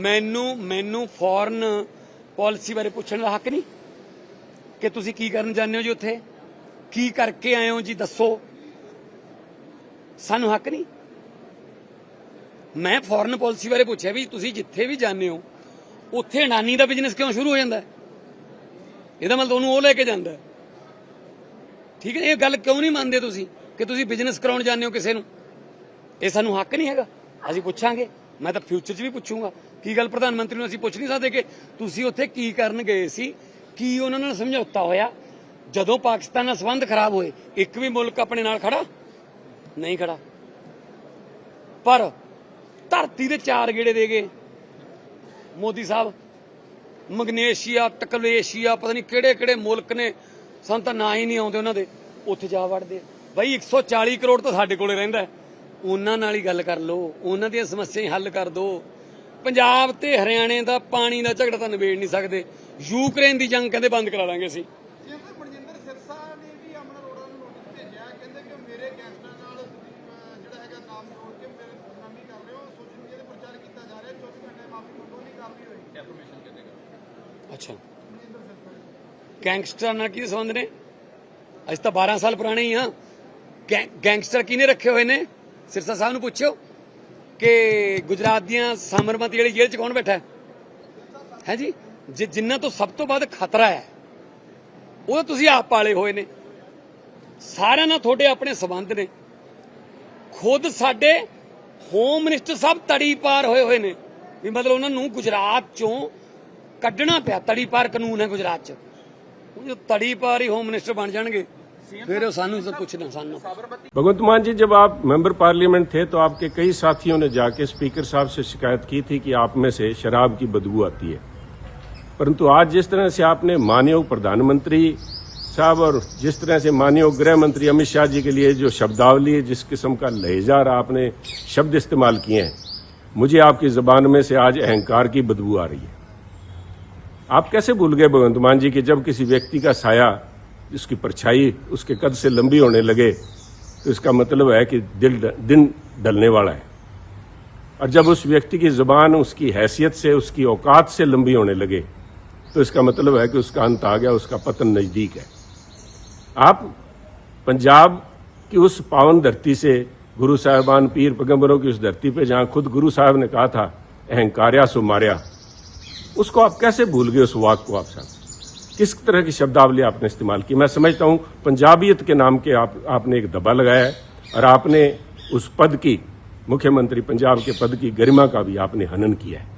ਮੈਨੂੰ ਮੈਨੂੰ foreign policy ਬਾਰੇ ਪੁੱਛਣ ਦਾ ਹੱਕ ਨਹੀਂ? ਕਿ ਤੁਸੀਂ ਕੀ ਕਰਨ ਜਾਂਦੇ ਹੋ ਜੀ ਉੱਥੇ? ਕੀ ਕਰਕੇ ਆਏ ਹੋ ਜੀ? ਦੱਸੋ। ਸਾਨੂੰ ਹੱਕ ਨਹੀਂ? ਮੈਂ ਫੋਰਨ ਪਾਲਿਸੀ ਬਾਰੇ ਪੁੱਛਿਆ ਵੀ ਤੁਸੀਂ ਜਿੱਥੇ ਵੀ ਜਾਂਦੇ ਹੋ, ਉੱਥੇ ਅਡਾਨੀ ਦਾ ਬਿਜ਼ਨਸ ਕਿਉਂ ਸ਼ੁਰੂ ਹੋ ਜਾਂਦਾ? ਇਹਦਾ ਮਤਲਬ ਉਹਨੂੰ ਉਹ ਲੈ ਕੇ ਜਾਂਦਾ। ਠੀਕ ਹੈ, ਇਹ ਗੱਲ ਕਿਉਂ ਨਹੀਂ ਮੰਨਦੇ ਤੁਸੀਂ? ਕਿ ਤੁਸੀਂ ਬਿਜ਼ਨਸ ਕਰਾਉਣ ਜਾਂਦੇ ਹੋ ਕਿਸੇ ਨੂੰ? ਇਹ ਸਾਨੂੰ ਹੱਕ ਨਹੀਂ ਹੈਗਾ। ਅਸੀਂ ਪੁੱਛਾਂਗੇ। ਮੈਂ ਤਾਂ ਫਿਊਚਰ 'ਚ ਵੀ ਪੁੱਛੂੰਗਾ। ਕੀ ਗੱਲ ਪ੍ਰਧਾਨ ਮੰਤਰੀ ਨੂੰ ਅਸੀਂ ਪੁੱਛ ਨਹੀਂ ਸਕਦੇ ਕਿ ਤੁਸੀਂ ਉੱਥੇ ਕੀ ਕਰਨ ਗਏ ਸੀ? ਕੀ ਉਹਨਾਂ ਨਾਲ ਸਮਝੌਤਾ ਹੋਇਆ? ਜਦੋਂ ਪਾਕਿਸਤਾਨ ਨਾਲ ਸੰਬੰਧ ਖਰਾਬ ਹੋਏ, ਇੱਕ ਵੀ ਮੁਲਕ ਆਪਣੇ ਨਾਲ ਖੜਾ? ਨਹੀਂ ਖੜਾ। ਪਰ ਧਰਤੀ ਦੇ ਚਾਰ ਗੇੜੇ ਦੇ ਗਏ। ਮੋਦੀ ਸਾਹਿਬ, ਮਗਨੇਸ਼ੀਆ ਟਕਲੇਸ਼ੀਆ ਪਤਾ ਨਹੀਂ ਕਿਹੜੇ ਕਿਹੜੇ ਮੁਲਕ ਨੇ। ਸਾਨੂੰ ਤਾਂ ਨਾਂ ਹੀ ਨਹੀਂ ਆਉਂਦੇ ਉਹਨਾਂ ਦੇ। ਉੱਥੇ ਜਾ ਵੜਦੇ ਬਈ 140 ਕਰੋੜ ਤਾਂ ਸਾਡੇ ਕੋਲੇ ਰਹਿੰਦਾ ਉਹਨਾਂ ਨਾਲ ਹੀ ਗੱਲ ਕਰ ਲਓ ਉਹਨਾਂ ਦੀਆਂ ਸਮੱਸਿਆਵਾਂ ਹੀ ਹੱਲ ਕਰ ਦਿਓ ਪੰਜਾਬ ਤੇ ਹਰਿਆਣੇ ਦਾ ਪਾਣੀ ਦਾ ਝਗੜਾ ਤਾਂ ਨਿਬੇੜ ਨਹੀਂ ਸਕਦੇ। ਯੂਕਰੇਨ ਦੀ ਜੰਗ ਕਹਿੰਦੇ ਬੰਦ ਕਰਾ ਲਾਂਗੇ ਅਸੀਂ। ਜੇ ਫਿਰ ਮਨਜਿੰਦਰ ਸਿਰਸਾ ਨੇ ਵੀ ਅਮਨ ਅਰੋੜਾ ਨੂੰ ਨੋਟਿਸ ਭੇਜਿਆ ਕਹਿੰਦੇ ਕਿ ਮੇਰੇ ਗੈਂਗਸਟਰਾਂ ਨਾਲ ਤੁਸੀਂ ਅਹ, ਜਿਹੜਾ ਹੈਗਾ ਨਾਮ ਜੋੜ ਕੇ ਮੇਰੇ ਬਦਨਾਮੀ ਕਰ ਰਹੇ ਹੋ ਸੋਸ਼ਲ ਮੀਡੀਆ ਤੇ ਪ੍ਰਚਾਰ ਕੀਤਾ ਜਾ ਰਿਹਾ 24 ਘੰਟੇ ਮਾਫੀ ਮੰਗੋ ਨਹੀਂ ਕਾਰਵਾਈ ਹੋਈ। ਡੈਫਰਮੇਸ਼ਨ ਕਹਿੰਦੇ ਅੱਛਾ। ਗੈਂਗਸਟਰ ਨਾਲ ਕੀ ਸੰਬੰਧ ਨੇ? ਅਸੀਂ ਤਾਂ 12 ਸਾਲ ਪੁਰਾਣੇ ਹੀ ਗੈਂ- ਗੈਂਗਸਟਰ ਕਿਹਨੇ ਰੱਖੇ ਹੋਏ ਨੇ? ਸਿਰਸਾ ਸਾਹਿਬ ਨੂੰ ਪੁੱਛਿਓ ਕਿ ਗੁਜਰਾਤ ਦੀਆਂ ਸਾਮਰਮਤੀ ਵਾਲੀ ਜੇਲ੍ਹ 'ਚ ਕੌਣ ਬੈਠਾ ਹੈ? ਹੈ ਜੀ? ਜਿਨ੍ਹਾਂ ਤੋਂ ਸਭ ਤੋਂ ਵੱਧ ਖਤਰਾ ਹੈ, ਉਹ ਤੁਸੀਂ ਆਪ ਪਾਲੇ ਹੋਏ ਨੇ। ਸਾਰਿਆਂ ਨਾਲ ਤੁਹਾਡੇ ਆਪਣੇ ਸਬੰਧ ਨੇ। ਖੁਦ ਸਾਡੇ ਹੋਮ ਮਿਨਿਸਟਰ ਸਾਹਿਬ ਤੜੀ ਪਾਰ ਹੋਏ ਹੋਏ ਨੇ। ਵੀ ਮਤਲਬ ਉਹਨਾਂ ਨੂੰ ਗੁਜਰਾਤ ਚੋਂ ਕੱਢਣਾ ਪਿਆ, ਤੜੀ ਪਾਰ ਕਾਨੂੰਨ ਹੈ ਗੁਜਰਾਤ 'ਚ। ਉਹ ਤੜੀ ਪਾਰ ਹੀ ਹੋਮ ਮਿਨਿਸਟਰ ਬਣ ਜਾਣਗੇ ਫਿਰ ਉਹ ਸਾਨੂੰ ਤਾਂ ਪੁੱਛਣਾ ਸਾਨੂੰ भगवंत मान जी जब आप मेंबर पार्लियामेंट थे तो आपके कई साथियों ने जाके स्पीकर साहब से शिकायत की थी कि आप में से शराब की बदबू आती है परंतु आज जिस तरह से आपने मानयोग प्रधानमंत्री साहब और जिस तरह से मानयोग गृह मंत्री अमित शाह जी के लिए जो शब्दावली है जिस किस्म का लहेजार आपने शब्द इस्तेमाल किए हैं मुझे आपकी जबान में से आज अहंकार की बदबू आ रही है आप कैसे भूल गए भगवंत मान जी कि जब किसी व्यक्ति का साया उसकी परछाई उसके कद से लंबी होने लगे। तो इसका मतलब है कि दिल दिन डलने वाला है। और जब उस व्यक्ति की ज़ुबान उसकी हैसियत से, उसकी औकात से लंबी होने लगे तो इसका मतलब है कि उसका अंत आ गया, उसका पतन नज़दीक है। आप पंजाब की उस पावन धरती से, गुरु साहिबान, पीर पैगम्बरों की उस धरती पे जहाँ खुद गुरु साहब ने कहा था, अहंकार्या सो मार्या, उसको आप कैसे भूल गए उस वाक को आप साहब? किस तरह की शब्दावली आपने इस्तेमाल की? मैं समझता हूँ पंजाबियत के नाम के आप, आपने एक दबा लगाया है, और आपने उस पद की, मुख्यमंत्री पंजाब के पद की गरिमा का भी आपने हनन किया है।